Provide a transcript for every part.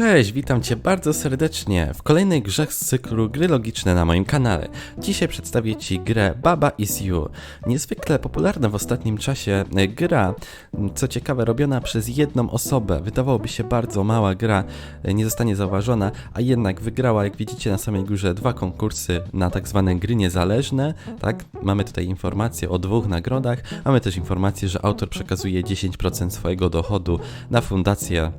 Cześć, witam Cię bardzo serdecznie w kolejnej grze z cyklu Gry Logiczne na moim kanale. Dzisiaj przedstawię Ci grę Baba Is You. Niezwykle popularna w ostatnim czasie e, gra, co ciekawe robiona przez jedną osobę. Wydawałoby się bardzo mała gra, e, nie zostanie zauważona, a jednak wygrała, jak widzicie na samej górze, dwa konkursy na tak zwane gry niezależne. Tak, mamy tutaj informacje o dwóch nagrodach, mamy też informację, że autor przekazuje 10% swojego dochodu na fundację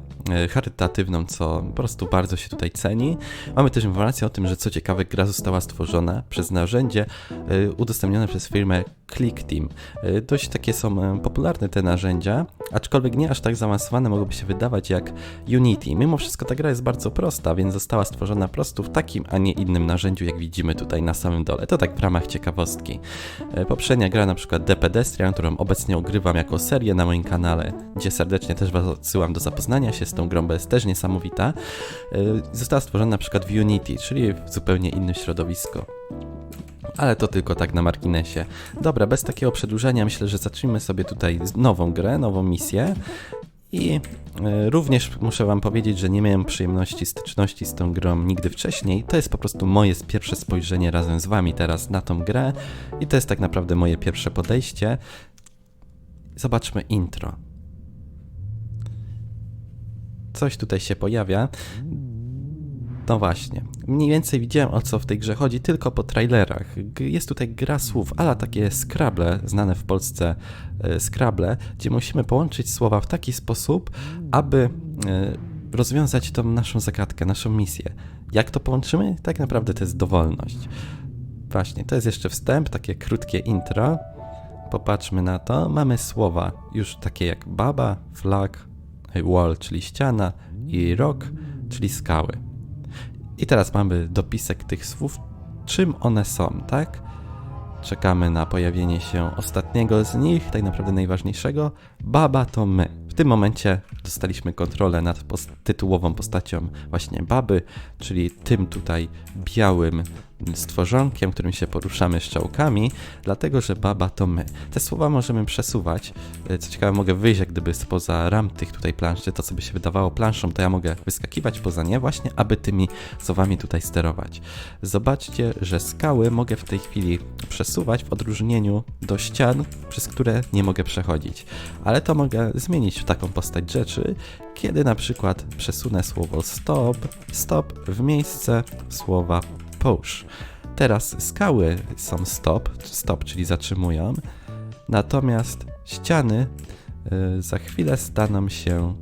charytatywną, co po prostu bardzo się tutaj ceni. Mamy też informację o tym, że co ciekawe, gra została stworzona przez narzędzie e, udostępnione przez firmę ClickTeam. E, Dość takie są e, popularne te narzędzia, aczkolwiek nie aż tak zaawansowane mogłoby się wydawać jak Unity. Mimo wszystko ta gra jest bardzo prosta, więc została stworzona po prostu w takim, a nie innym narzędziu, jak widzimy tutaj na samym dole. To tak w ramach ciekawostki. E, Poprzednia gra, na przykład The Pedestrian, którą obecnie ogrywam jako serię na moim kanale, gdzie serdecznie też Was odsyłam do zapoznania się z tą grą, bo jest też niesamowita, została stworzona na przykład w Unity, czyli w zupełnie innym środowisku. Ale to tylko tak na marginesie. Dobra, bez takiego przedłużenia myślę, że zacznijmy sobie tutaj nową grę, nową misję. I e, również muszę Wam powiedzieć, że nie miałem przyjemności styczności z tą grą nigdy wcześniej. To jest po prostu moje pierwsze spojrzenie razem z Wami teraz na tą grę i to jest tak naprawdę moje pierwsze podejście. Zobaczmy intro. Coś tutaj się pojawia. No właśnie. Mniej więcej widziałem o co w tej grze chodzi tylko po trailerach. Jest tutaj gra słów, ale takie Scrabble, znane w Polsce e, Scrabble, gdzie musimy połączyć słowa w taki sposób, aby e, rozwiązać tą naszą zagadkę, naszą misję. Jak to połączymy? Tak naprawdę to jest dowolność. Właśnie, to jest jeszcze wstęp, takie krótkie intro. Popatrzmy na to. Mamy słowa już takie jak baba, flag, wall, czyli ściana i rock, czyli skały. I teraz mamy dopisek tych słów, czym one są, tak? Czekamy na pojawienie się ostatniego z nich, tak naprawdę najważniejszego. Baba to my. W tym momencie dostaliśmy kontrolę nad pos- tytułową postacią właśnie baby, czyli tym tutaj białym stworzonkiem, którym się poruszamy strzałkami, dlatego że baba to my. Te słowa możemy przesuwać. E, Co ciekawe, mogę wyjść jak gdyby spoza ram tych tutaj planszy, to co by się wydawało planszą, to ja mogę wyskakiwać poza nie właśnie, aby tymi słowami tutaj sterować. Zobaczcie, że skały mogę w tej chwili przesuwać w odróżnieniu do ścian, przez które nie mogę przechodzić. Ale to mogę zmienić w taką postać rzeczy, kiedy na przykład przesunę słowo stop, stop w miejsce słowa push. Teraz skały są stop, stop, czyli zatrzymują, natomiast ściany y, za chwilę staną się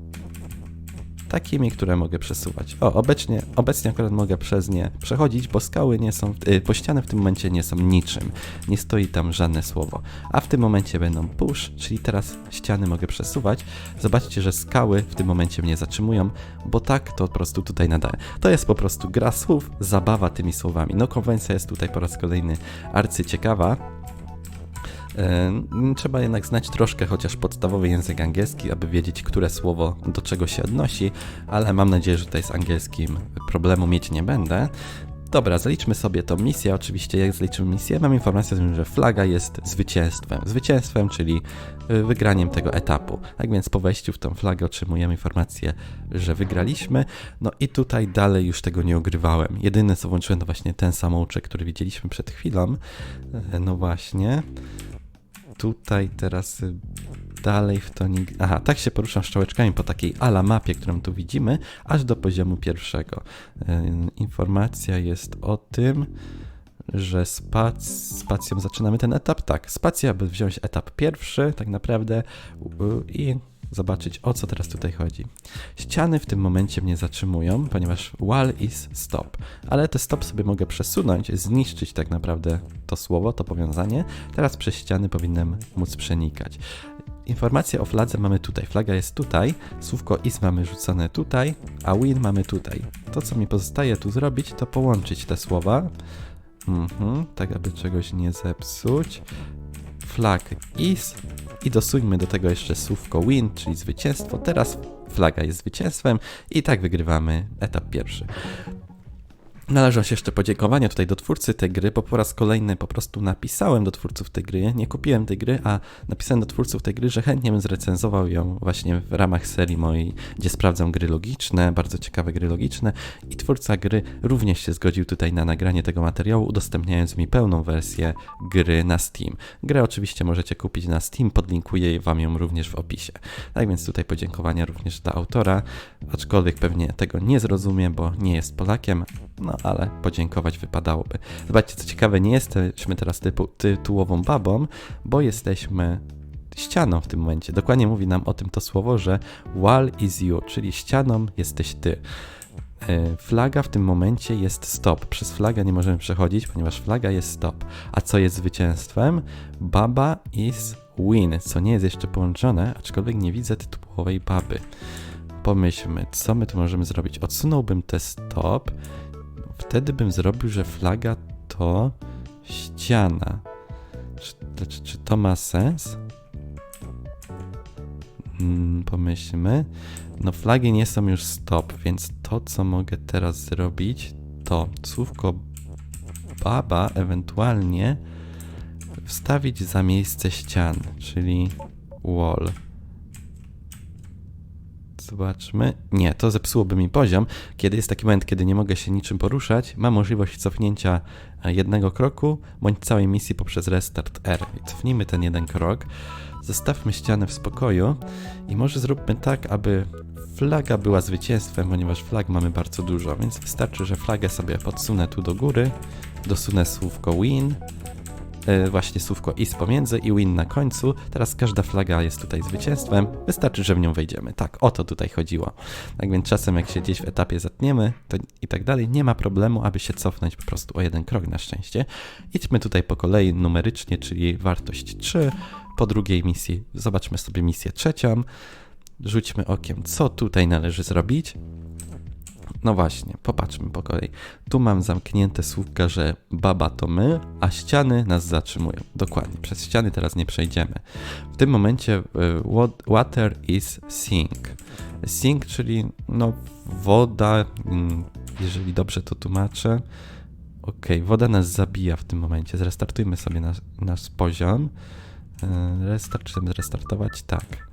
takimi, które mogę przesuwać. O, obecnie, obecnie akurat mogę przez nie przechodzić, bo skały nie są, y, bo ściany w tym momencie nie są niczym. Nie stoi tam żadne słowo. A w tym momencie będą push, czyli teraz ściany mogę przesuwać. Zobaczcie, że skały w tym momencie mnie zatrzymują, bo tak to po prostu tutaj nadaje. To jest po prostu gra słów, zabawa tymi słowami. No konwencja jest tutaj po raz kolejny arcyciekawa. Trzeba jednak znać troszkę chociaż podstawowy język angielski, aby wiedzieć, które słowo do czego się odnosi, ale mam nadzieję, że tutaj z angielskim problemu mieć nie będę. Dobra, zaliczmy sobie tą misję. Oczywiście, jak zaliczymy misję, mam informację o tym, że flaga jest zwycięstwem. Zwycięstwem, czyli y, wygraniem tego etapu. Tak więc po wejściu w tą flagę otrzymujemy informację, że wygraliśmy. No i tutaj dalej już tego nie ogrywałem. Jedyne co włączyłem to właśnie ten samouczek, który widzieliśmy przed chwilą. E, No właśnie tutaj teraz y, dalej w to. Aha, tak się poruszam strzałeczkami po takiej ala mapie, którą tu widzimy, aż do poziomu pierwszego. Y, Informacja jest o tym, że spac... spacją zaczynamy ten etap. Tak, spacja, aby wziąć etap pierwszy, tak naprawdę, i zobaczyć o co teraz tutaj chodzi. Ściany w tym momencie mnie zatrzymują, ponieważ wall is stop, ale te stop sobie mogę przesunąć, zniszczyć tak naprawdę to słowo, to powiązanie. Teraz przez ściany powinienem móc przenikać. Informację o fladze mamy tutaj. Flaga jest tutaj, słówko is mamy rzucone tutaj, a win mamy tutaj. To, co mi pozostaje tu zrobić, to połączyć te słowa, mhm, tak aby czegoś nie zepsuć. Flag is i dosuńmy do tego jeszcze słówko win, czyli zwycięstwo. Teraz flaga jest zwycięstwem i tak wygrywamy etap pierwszy. Należą się jeszcze podziękowania tutaj do twórcy tej gry, bo po raz kolejny po prostu napisałem do twórców tej gry, nie kupiłem tej gry, a napisałem do twórców tej gry, że chętnie bym zrecenzował ją właśnie w ramach serii mojej, gdzie sprawdzam gry logiczne, bardzo ciekawe gry logiczne i twórca gry również się zgodził tutaj na nagranie tego materiału, udostępniając mi pełną wersję gry na Steam. Grę oczywiście możecie kupić na Steam, podlinkuję wam ją również w opisie. Tak więc tutaj podziękowania również dla autora, aczkolwiek pewnie tego nie zrozumie, bo nie jest Polakiem, no ale podziękować wypadałoby. Zobaczcie, co ciekawe, nie jesteśmy teraz typu, tytułową babą, bo jesteśmy ścianą w tym momencie. Dokładnie mówi nam o tym to słowo, że wall is you, czyli ścianą jesteś ty. E, Flaga w tym momencie jest stop. Przez flagę nie możemy przechodzić, ponieważ flaga jest stop. A co jest zwycięstwem? Baba is win, co nie jest jeszcze połączone, aczkolwiek nie widzę tytułowej baby. Pomyślmy, co my tu możemy zrobić. Odsunąłbym te stop, wtedy bym zrobił, że flaga to ściana. Czy, czy, czy to ma sens? Mm, pomyślmy. No flagi nie są już stop, więc to co mogę teraz zrobić to słówko baba ewentualnie wstawić za miejsce ścian, czyli wall. Zobaczmy. Nie, to zepsułoby mi poziom. Kiedy jest taki moment, kiedy nie mogę się niczym poruszać, mam możliwość cofnięcia e, jednego kroku, bądź całej misji poprzez restart R. I cofnijmy ten jeden krok, zostawmy ścianę w spokoju i może zróbmy tak, aby flaga była zwycięstwem, ponieważ flag mamy bardzo dużo, więc wystarczy, że flagę sobie podsunę tu do góry, dosunę słówko win, właśnie słówko is pomiędzy i win na końcu. Teraz każda flaga jest tutaj zwycięstwem. Wystarczy, że w nią wejdziemy. Tak, o to tutaj chodziło. Tak więc czasem jak się gdzieś w etapie zatniemy to i tak dalej, nie ma problemu, aby się cofnąć po prostu o jeden krok na szczęście. Idźmy tutaj po kolei numerycznie, czyli wartość 3. Po drugiej misji zobaczmy sobie misję trzecią. Rzućmy okiem, co tutaj należy zrobić. No właśnie, popatrzmy po kolei. Tu mam zamknięte słówka, że baba to my, a ściany nas zatrzymują. Dokładnie, przez ściany teraz nie przejdziemy. W tym momencie y, wa- water is sink. Sink, czyli no woda, mm, jeżeli dobrze to tłumaczę. Ok, woda nas zabija w tym momencie. Zrestartujmy sobie nasz, nasz poziom. Y, Restart, chcemy zrestartować? Tak.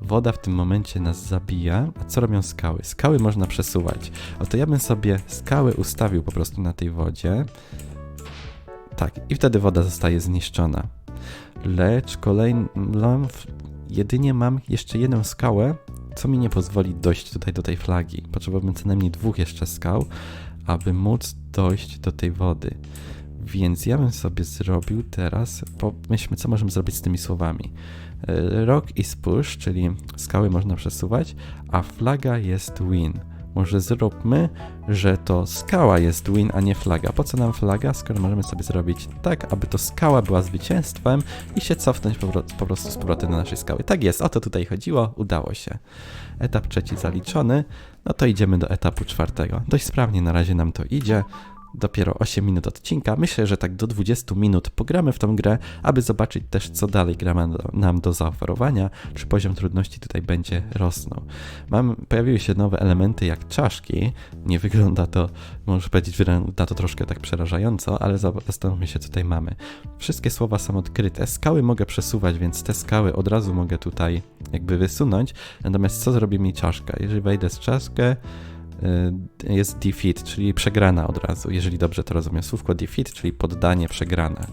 Woda w tym momencie nas zabija. A co robią skały? Skały można przesuwać. Oto ja bym sobie skały ustawił po prostu na tej wodzie. Tak, i wtedy woda zostaje zniszczona. Lecz kolejną, jedynie mam jeszcze jedną skałę, co mi nie pozwoli dojść tutaj do tej flagi. Potrzebowałbym co najmniej dwóch jeszcze skał, aby móc dojść do tej wody. Więc ja bym sobie zrobił teraz, pomyślmy, co możemy zrobić z tymi słowami. E, Rock is push, czyli skały można przesuwać, a flaga jest win. Może zróbmy, że to skała jest win, a nie flaga. Po co nam flaga, skoro możemy sobie zrobić tak, aby to skała była zwycięstwem i się cofnąć po, pro- po prostu z powrotem do naszej skały. Tak jest, o to tutaj chodziło, udało się. Etap trzeci zaliczony, no to idziemy do etapu czwartego. Dość sprawnie na razie nam to idzie. Dopiero 8 minut odcinka. Myślę, że tak do 20 minut pogramy w tą grę, aby zobaczyć też, co dalej gra ma nam do zaoferowania, czy poziom trudności tutaj będzie rosnął. Mam, pojawiły się nowe elementy jak czaszki. Nie wygląda to, może powiedzieć, wygląda to troszkę tak przerażająco, ale za- zastanówmy się, co tutaj mamy. Wszystkie słowa są odkryte. Skały mogę przesuwać, więc te skały od razu mogę tutaj jakby wysunąć. Natomiast co zrobi mi czaszka? Jeżeli wejdę z czaszkę, jest defeat, czyli przegrana od razu, jeżeli dobrze to rozumiem. Słówko defeat, czyli poddanie, przegrana.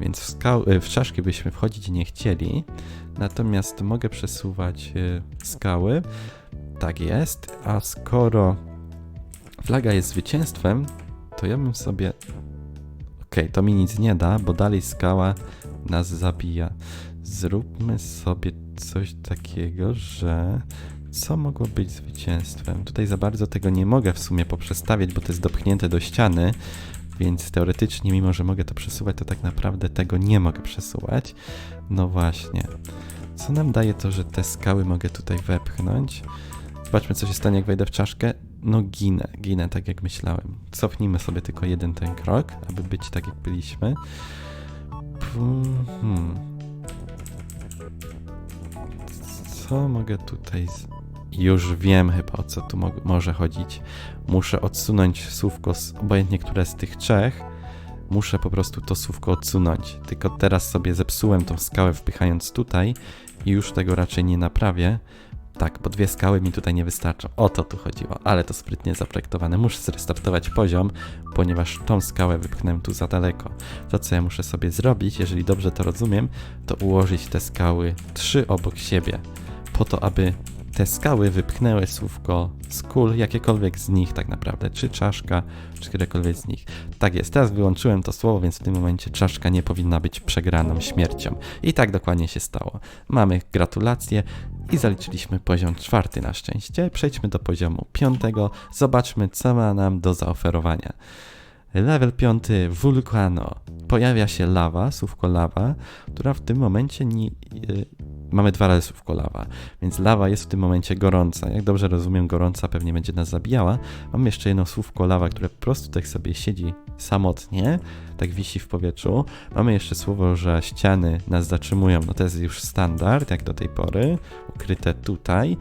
Więc w, y, w czaszki byśmy wchodzić nie chcieli, natomiast mogę przesuwać y, skały. Tak jest, a skoro flaga jest zwycięstwem, to ja bym sobie... Okej, to mi nic nie da, bo dalej skała nas zabija. Zróbmy sobie coś takiego, że co mogło być zwycięstwem? Tutaj za bardzo tego nie mogę w sumie poprzestawiać, bo to jest dopchnięte do ściany, więc teoretycznie, mimo że mogę to przesuwać, to tak naprawdę tego nie mogę przesuwać. No właśnie. Co nam daje to, że te skały mogę tutaj wepchnąć? Zobaczmy, co się stanie, jak wejdę w czaszkę. No ginę, ginę tak jak myślałem. Cofnijmy sobie tylko jeden ten krok, aby być tak jak byliśmy. Hmm. Co mogę tutaj. Już wiem chyba o co tu mo- może chodzić. Muszę odsunąć słówko, z, obojętnie które z tych trzech. Muszę po prostu to słówko odsunąć. Tylko teraz sobie zepsułem tą skałę wpychając tutaj i już tego raczej nie naprawię. Tak, bo dwie skały mi tutaj nie wystarczą. O to tu chodziło, ale to sprytnie zaprojektowane. Muszę zrestartować poziom, ponieważ tą skałę wypchnąłem tu za daleko. To, co ja muszę sobie zrobić, jeżeli dobrze to rozumiem, to ułożyć te skały trzy obok siebie, po to, aby te skały wypchnęły słówko z kul, jakiekolwiek z nich tak naprawdę, czy czaszka, czy którekolwiek z nich. Tak jest, teraz wyłączyłem to słowo, więc w tym momencie czaszka nie powinna być przegraną śmiercią. I tak dokładnie się stało. Mamy gratulacje i zaliczyliśmy poziom czwarty na szczęście. Przejdźmy do poziomu piątego, zobaczmy co ma nam do zaoferowania. Level piąty, Vulcano. Pojawia się lawa, słówko lawa, która w tym momencie nie, y, mamy dwa razy słówko lawa, więc lawa jest w tym momencie gorąca. Jak dobrze rozumiem, gorąca pewnie będzie nas zabijała. Mam jeszcze jedno słówko lawa, które po prostu tak sobie siedzi samotnie, tak wisi w powietrzu. Mamy jeszcze słowo, że ściany nas zatrzymują, no to jest już standard, jak do tej pory, ukryte tutaj.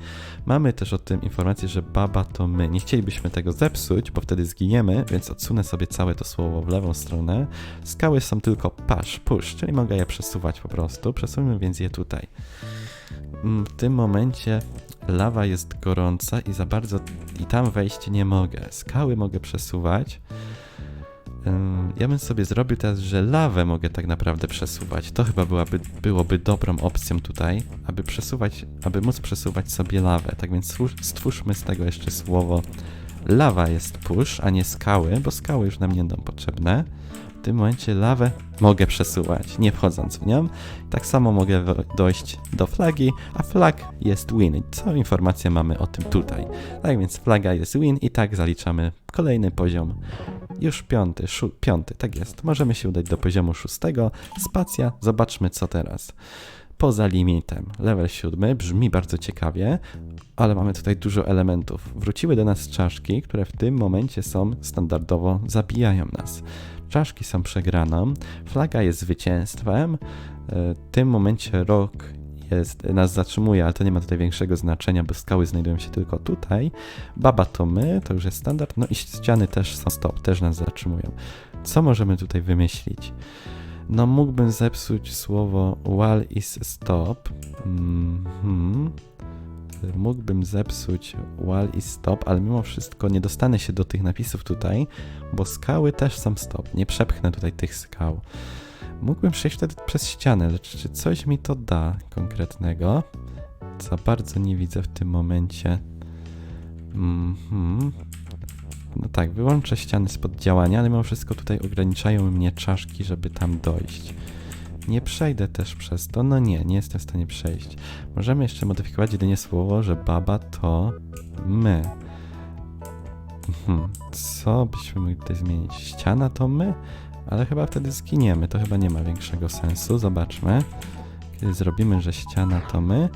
Mamy też o tym informację, że baba to my. Nie chcielibyśmy tego zepsuć, bo wtedy zginiemy, więc odsunę sobie całe to słowo w lewą stronę. Skały są tylko push, push, czyli mogę je przesuwać po prostu. Przesuńmy więc je tutaj. W tym momencie lawa jest gorąca i za bardzo i tam wejść nie mogę. Skały mogę przesuwać. Ja bym sobie zrobił teraz, że lawę mogę tak naprawdę przesuwać. To chyba byłaby, byłoby dobrą opcją tutaj, aby przesuwać, aby móc przesuwać sobie lawę. Tak więc stwórz- stwórzmy z tego jeszcze słowo lawa jest push, a nie skały, bo skały już nam nie będą potrzebne. Tym momencie lawę mogę przesuwać, nie wchodząc w nią. Tak samo mogę dojść do flagi, a flag jest win. Co informację mamy o tym tutaj? Tak więc flaga jest win i tak zaliczamy kolejny poziom. Już piąty, piąty, tak jest. Możemy się udać do poziomu szóstego. Spacja, zobaczmy co teraz. Poza limitem. Level siódmy brzmi bardzo ciekawie, ale mamy tutaj dużo elementów. Wróciły do nas czaszki, które w tym momencie są standardowo zabijają nas. Czaszki są przegraną, flaga jest zwycięstwem. e, W tym momencie rok jest, nas zatrzymuje, ale to nie ma tutaj większego znaczenia, bo skały znajdują się tylko tutaj. Baba to my, to już jest standard. No i ściany też są stop, też nas zatrzymują. Co możemy tutaj wymyślić? No mógłbym zepsuć słowo wall is stop. Mhm. Mógłbym zepsuć wall is stop, ale mimo wszystko nie dostanę się do tych napisów tutaj, bo skały też są stop. Nie przepchnę tutaj tych skał. Mógłbym przejść wtedy przez ścianę, lecz czy coś mi to da konkretnego? Za bardzo nie widzę w tym momencie. Mhm. No tak, wyłączę ściany spod działania, ale mimo wszystko tutaj ograniczają mnie czaszki, żeby tam dojść. Nie przejdę też przez to. No nie, nie jestem w stanie przejść. Możemy jeszcze modyfikować jedynie słowo, że baba to my. Mhm. Co byśmy mogli tutaj zmienić? Ściana to my? Ale chyba wtedy zginiemy. To chyba nie ma większego sensu. Zobaczmy. Kiedy zrobimy, że ściana to my,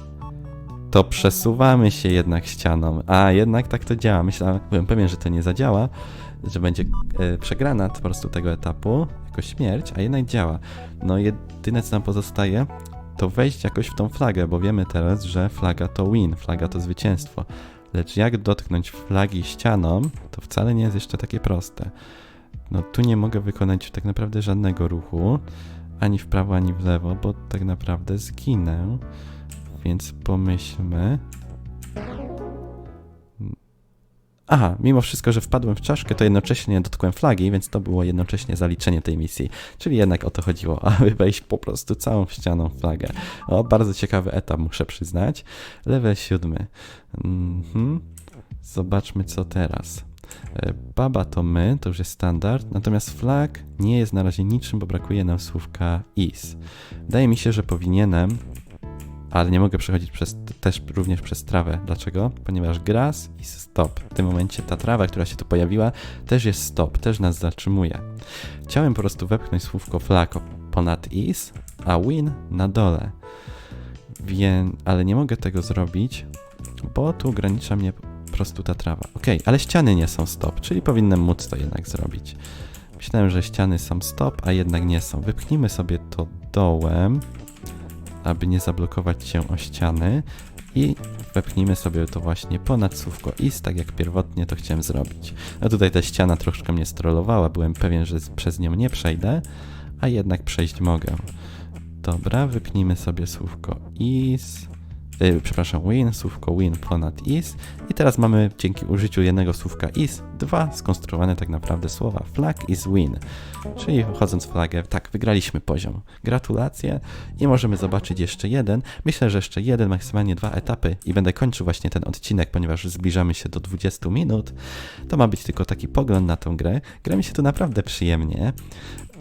to przesuwamy się jednak ścianą. A jednak tak to działa. Myślałem, byłem pewien, że to nie zadziała, że będzie e, przegrana po prostu tego etapu, jako śmierć, a jednak działa. No jedyne co nam pozostaje, to wejść jakoś w tą flagę, bo wiemy teraz, że flaga to win, flaga to zwycięstwo. Lecz jak dotknąć flagi ścianą, to wcale nie jest jeszcze takie proste. No tu nie mogę wykonać tak naprawdę żadnego ruchu, ani w prawo, ani w lewo, bo tak naprawdę zginę. Więc pomyślmy. Aha, mimo wszystko, że wpadłem w czaszkę, to jednocześnie dotkłem flagi, więc to było jednocześnie zaliczenie tej misji. Czyli jednak o to chodziło, aby wejść po prostu całą ścianą flagę. O, bardzo ciekawy etap, muszę przyznać. Level siódmy. Mhm. Zobaczmy, co teraz. E, Baba to my, to już jest standard, natomiast flag nie jest na razie niczym, bo brakuje nam słówka is. Wydaje mi się, że powinienem ale nie mogę przechodzić przez, też również przez trawę. Dlaczego? Ponieważ grass i stop. W tym momencie ta trawa, która się tu pojawiła, też jest stop, też nas zatrzymuje. Chciałem po prostu wepchnąć słówko flag ponad is, a win na dole. Więc, ale nie mogę tego zrobić, bo tu ogranicza mnie po prostu ta trawa. Ok, ale ściany nie są stop, czyli powinienem móc to jednak zrobić. Myślałem, że ściany są stop, a jednak nie są. Wypchnijmy sobie to dołem aby nie zablokować się o ściany i wepchnijmy sobie to właśnie ponad słówko is, tak jak pierwotnie to chciałem zrobić. A tutaj ta ściana troszkę mnie strollowała, byłem pewien, że przez nią nie przejdę, a jednak przejść mogę. Dobra, wypnijmy sobie słówko is, yy, przepraszam, win, słówko win ponad is i teraz mamy dzięki użyciu jednego słówka is dwa skonstruowane tak naprawdę słowa flag is win. Czyli wchodząc w flagę, tak, wygraliśmy poziom. Gratulacje i możemy zobaczyć jeszcze jeden. Myślę, że jeszcze jeden, maksymalnie dwa etapy i będę kończył właśnie ten odcinek, ponieważ zbliżamy się do 20 minut. To ma być tylko taki pogląd na tą grę. Gra mi się tu naprawdę przyjemnie.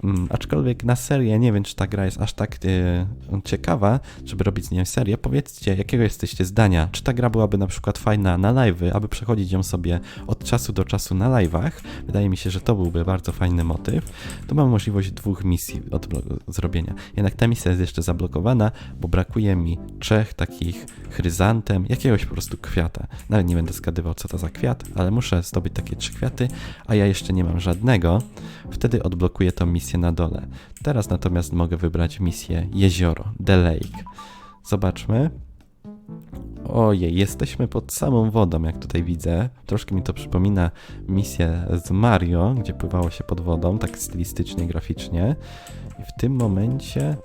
Mm, aczkolwiek na serię nie wiem, czy ta gra jest aż tak e, ciekawa, żeby robić z niej serię. Powiedzcie, jakiego jesteście zdania? Czy ta gra byłaby na przykład fajna na live'y, aby przechodzić ją sobie od czasu do czasu na live'ach? Wydaje mi się, że to byłby bardzo fajny motyw. Tu mam możliwość dwóch misji od zrobienia. Jednak ta misja jest jeszcze zablokowana, bo brakuje mi trzech takich chryzantem, jakiegoś po prostu kwiata. Nawet nie będę zgadywał, co to za kwiat, ale muszę zdobyć takie trzy kwiaty, a ja jeszcze nie mam żadnego. Wtedy odblokuję tą misję na dole. Teraz natomiast mogę wybrać misję jezioro, The Lake. Zobaczmy. Ojej, jesteśmy pod samą wodą, jak tutaj widzę. Troszkę mi to przypomina misję z Mario, gdzie pływało się pod wodą, tak stylistycznie, graficznie. I w tym momencie.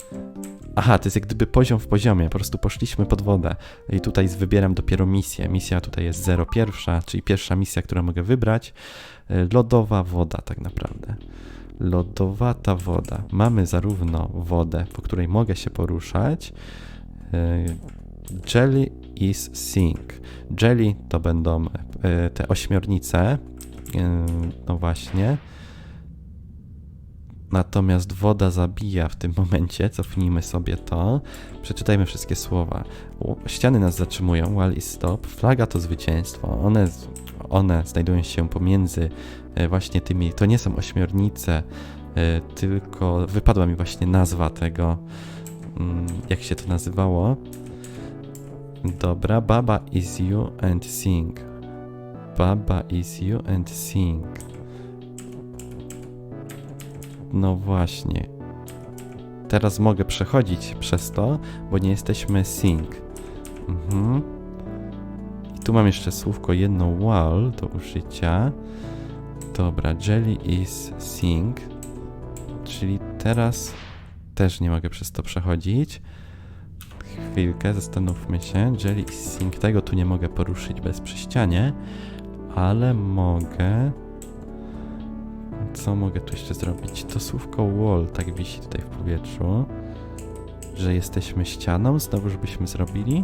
Aha, to jest jak gdyby poziom w poziomie, po prostu poszliśmy pod wodę. I tutaj wybieram dopiero misję. Misja tutaj jest 01, czyli pierwsza misja, którą mogę wybrać. E, Lodowa woda, tak naprawdę. Lodowata woda. Mamy zarówno wodę, po której mogę się poruszać. e, Jelly is sink. Jelly to będą e, te ośmiornice. E, No właśnie. Natomiast woda zabija w tym momencie. Cofnijmy sobie to. Przeczytajmy wszystkie słowa. Ściany nas zatrzymują. Wall is stop. Flaga to zwycięstwo. One, one znajdują się pomiędzy właśnie tymi. To nie są ośmiornice, e, tylko wypadła mi właśnie nazwa tego. mm, Jak się to nazywało? Dobra, Baba is you and sing. Baba is you and sing. No właśnie. Teraz mogę przechodzić przez to, bo nie jesteśmy sing. Mhm. I tu mam jeszcze słówko jedno wall do użycia. Dobra, jelly is sing. Czyli teraz też nie mogę przez to przechodzić. Chwilkę, zastanówmy się. Jelly is sing. Tego tu nie mogę poruszyć bez przy ścianie, ale mogę. Co mogę tu jeszcze zrobić? To słówko wall tak wisi tutaj w powietrzu, że jesteśmy ścianą. Znowu, żebyśmy zrobili.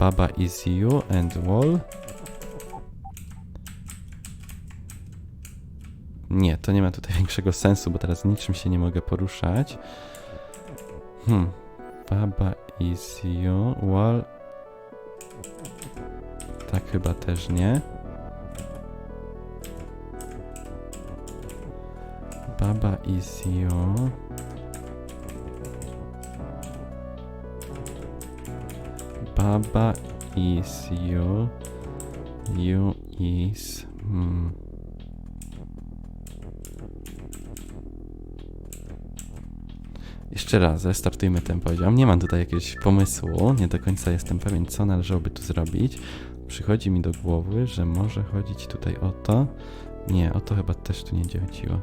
Baba is you and wall. Nie, to nie ma tutaj większego sensu, bo teraz niczym się nie mogę poruszać. Hmm. Baba is you, wall. Tak chyba też nie. Baba is you. Baba is you. You is. Hmm. Jeszcze raz, restartujmy ten poziom. Nie mam tutaj jakiegoś pomysłu, nie do końca jestem pewien, co należałoby tu zrobić. Przychodzi mi do głowy, że może chodzić tutaj o to. Nie, o to chyba też tu nie chodziło.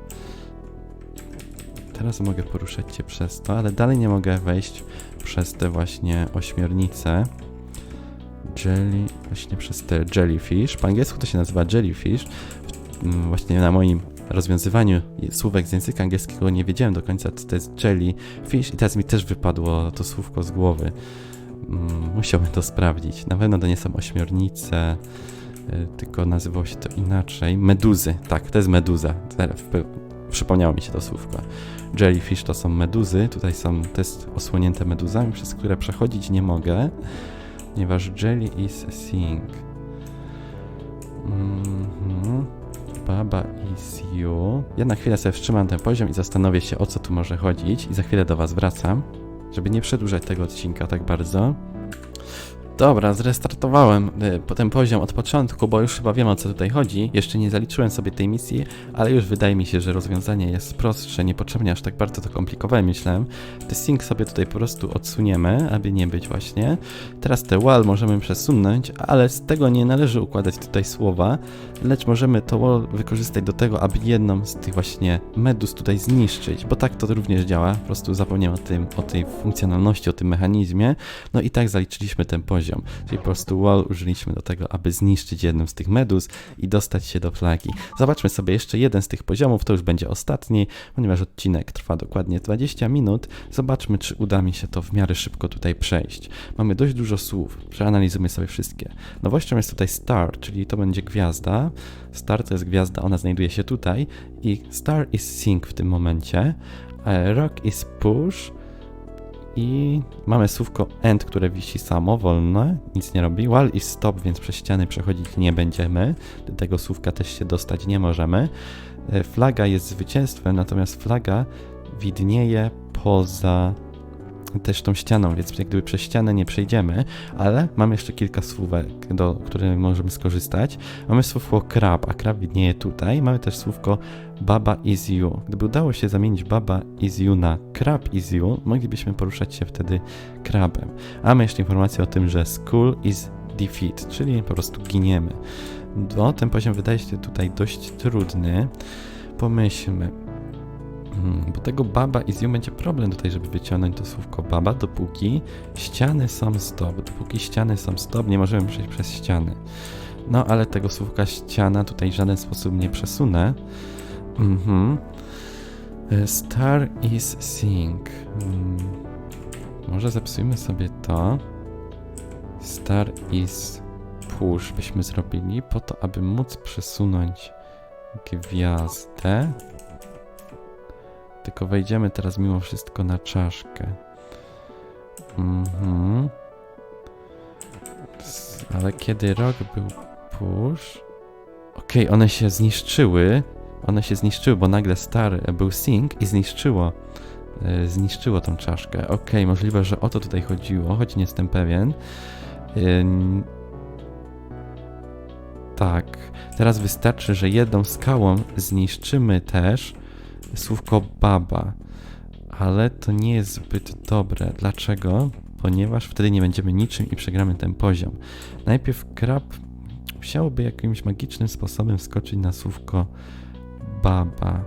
Teraz mogę poruszać się przez to, ale dalej nie mogę wejść przez te właśnie ośmiornice. Jelly, właśnie przez te jellyfish. Po angielsku to się nazywa jellyfish. Właśnie na moim rozwiązywaniu słówek z języka angielskiego nie wiedziałem do końca, co to jest jellyfish i teraz mi też wypadło to słówko z głowy. Mm, Musiałbym to sprawdzić. Na pewno to nie są ośmiornice, tylko nazywało się to inaczej. Meduzy, tak, to jest meduza. Przypomniało mi się to słówko. Jellyfish to są meduzy, tutaj są, to jest osłonięte meduzami, przez które przechodzić nie mogę, ponieważ jelly is seeing. Mhm. Baba is you. Ja na chwilę sobie wstrzymam ten poziom i zastanowię się, o co tu może chodzić i za chwilę do was wracam, żeby nie przedłużać tego odcinka tak bardzo. Dobra, zrestartowałem y, ten poziom od początku, bo już chyba wiem o co tutaj chodzi. Jeszcze nie zaliczyłem sobie tej misji, ale już wydaje mi się, że rozwiązanie jest prostsze, niepotrzebnie aż tak bardzo to komplikowałem, myślałem. Te sync sobie tutaj po prostu odsuniemy, aby nie być właśnie. Teraz te wall możemy przesunąć, ale z tego nie należy układać tutaj słowa, lecz możemy to wall wykorzystać do tego, aby jedną z tych właśnie medus tutaj zniszczyć, bo tak to również działa, po prostu zapomniałem o tym, o tej funkcjonalności, o tym mechanizmie, no i tak zaliczyliśmy ten poziom, czyli po prostu wall użyliśmy do tego, aby zniszczyć jedną z tych medus i dostać się do flagi. Zobaczmy sobie jeszcze jeden z tych poziomów, to już będzie ostatni, ponieważ odcinek trwa dokładnie 20 minut. Zobaczmy, czy uda mi się to w miarę szybko tutaj przejść. Mamy dość dużo słów, przeanalizujmy sobie wszystkie. Nowością jest tutaj star, czyli to będzie gwiazda. Star to jest gwiazda, ona znajduje się tutaj i star is sync w tym momencie. e, Rock is push, i mamy słówko end, które wisi samo, wolne, nic nie robi. Wall is stop, więc przez ściany przechodzić nie będziemy. Do tego słówka też się dostać nie możemy. E, Flaga jest zwycięstwem, natomiast flaga widnieje poza też tą ścianą, więc jak gdyby przez ścianę nie przejdziemy, ale mamy jeszcze kilka słówek, do których możemy skorzystać. Mamy słówko krab, a krab widnieje tutaj. Mamy też słówko baba is you. Gdyby udało się zamienić baba is you na krab is you, moglibyśmy poruszać się wtedy krabem. A mamy jeszcze informację o tym, że school is defeat, czyli po prostu giniemy. No, ten poziom wydaje się tutaj dość trudny. Pomyślmy. Hmm, bo tego baba i z nią będzie problem tutaj, żeby wyciągnąć to słówko baba, dopóki ściany są stop. Dopóki ściany są stop, nie możemy przejść przez ściany. No, ale tego słówka ściana tutaj w żaden sposób nie przesunę. Mhm. E, Star is sync. Hmm. Może zepsujmy sobie to. Star is push byśmy zrobili po to, aby móc przesunąć gwiazdę. Tylko wejdziemy teraz mimo wszystko na czaszkę. Mhm. Ale kiedy rok był push... Okej, one się zniszczyły. One się zniszczyły, bo nagle star był sync i zniszczyło. e, Zniszczyło tą czaszkę. Okej, możliwe, że o to tutaj chodziło, choć nie jestem pewien. Tak. Teraz wystarczy, że jedną skałą zniszczymy też słówko baba. Ale to nie jest zbyt dobre. Dlaczego? Ponieważ wtedy nie będziemy niczym i przegramy ten poziom. Najpierw krab musiałoby jakimś magicznym sposobem wskoczyć na słówko baba.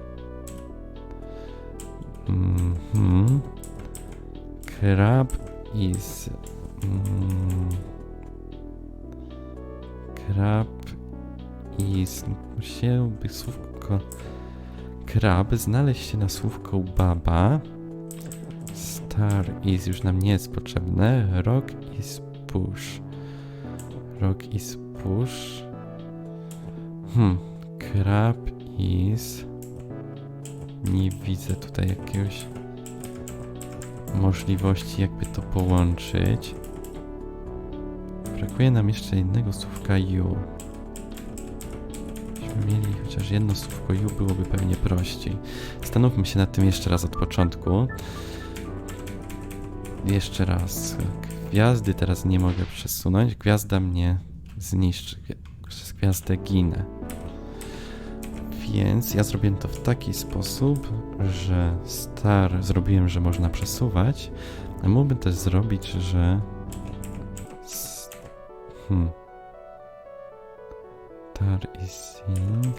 Mhm. Krab is... Mm, krab is... Musiałoby słówko krab znaleźć się na słówko baba. Star is już nam nie jest potrzebne. Rock is push. Rock is push. Hmm. Krab is... Nie widzę tutaj jakiegoś możliwości, jakby to połączyć. Brakuje nam jeszcze jednego słówka you. Chociaż jedno słówko you, byłoby pewnie prościej. Zastanówmy się nad tym jeszcze raz od początku. Jeszcze raz. Gwiazdy teraz nie mogę przesunąć. Gwiazda mnie zniszczy. Przez gwiazdę ginę. Więc ja zrobiłem to w taki sposób, że star zrobiłem, że można przesuwać. Mógłbym też zrobić, że. Hmm. Star i Sing.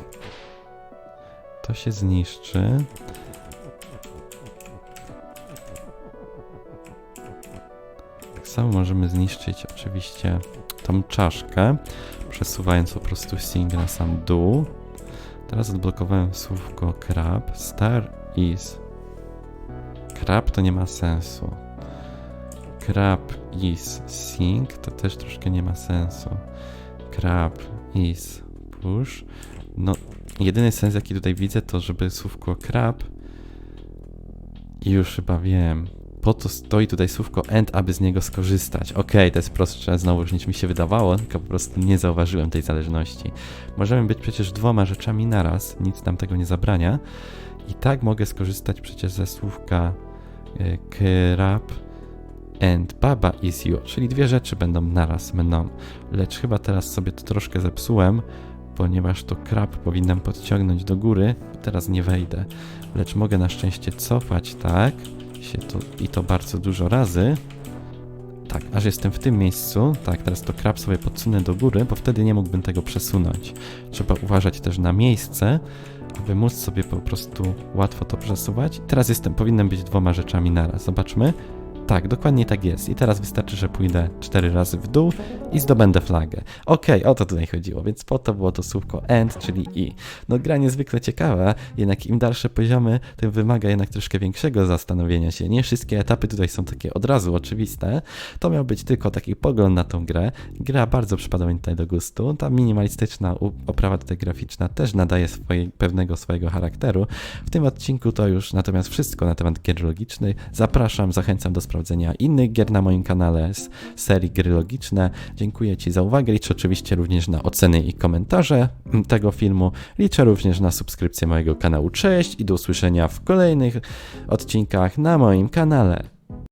To się zniszczy. Tak samo możemy zniszczyć oczywiście tą czaszkę, przesuwając po prostu Sing na sam dół. Teraz odblokowałem słówko krab. Star is. Krab to nie ma sensu. Krab is sing to też troszkę nie ma sensu. Krab is push. No, jedyny sens jaki tutaj widzę to, żeby słówko krab i już chyba wiem. Po to stoi tutaj słówko end, aby z niego skorzystać. Okej, to jest prostsze znowu niż mi się wydawało, tylko po prostu nie zauważyłem tej zależności. Możemy być przecież dwoma rzeczami naraz, nic nam tego nie zabrania. I tak mogę skorzystać przecież ze słówka y, krab and Baba is you, czyli dwie rzeczy będą naraz mną. Lecz chyba teraz sobie to troszkę zepsułem, ponieważ to krab powinnam podciągnąć do góry. Teraz nie wejdę, lecz mogę na szczęście cofać, tak? Się to, I to bardzo dużo razy. Tak, aż jestem w tym miejscu. Tak, teraz to krab sobie podsunę do góry, bo wtedy nie mógłbym tego przesunąć. Trzeba uważać też na miejsce, aby móc sobie po prostu łatwo to przesuwać. Teraz jestem, powinienem być dwoma rzeczami naraz. Zobaczmy. Tak, dokładnie tak jest. I teraz wystarczy, że pójdę cztery razy w dół i zdobędę flagę. Okej, o to tutaj chodziło, więc po to było to słówko end, czyli i. No gra niezwykle ciekawa, jednak im dalsze poziomy, tym wymaga jednak troszkę większego zastanowienia się. Nie wszystkie etapy tutaj są takie od razu oczywiste. To miał być tylko taki pogląd na tą grę. Gra bardzo przypada mi tutaj do gustu. Ta minimalistyczna oprawa tutaj graficzna też nadaje swojej, pewnego swojego charakteru. W tym odcinku to już natomiast wszystko na temat gier logicznych. Zapraszam, zachęcam do sprawdzenia innych gier na moim kanale z serii gry logiczne. Dziękuję Ci za uwagę. Liczę oczywiście również na oceny i komentarze tego filmu. Liczę również na subskrypcję mojego kanału. Cześć i do usłyszenia w kolejnych odcinkach na moim kanale.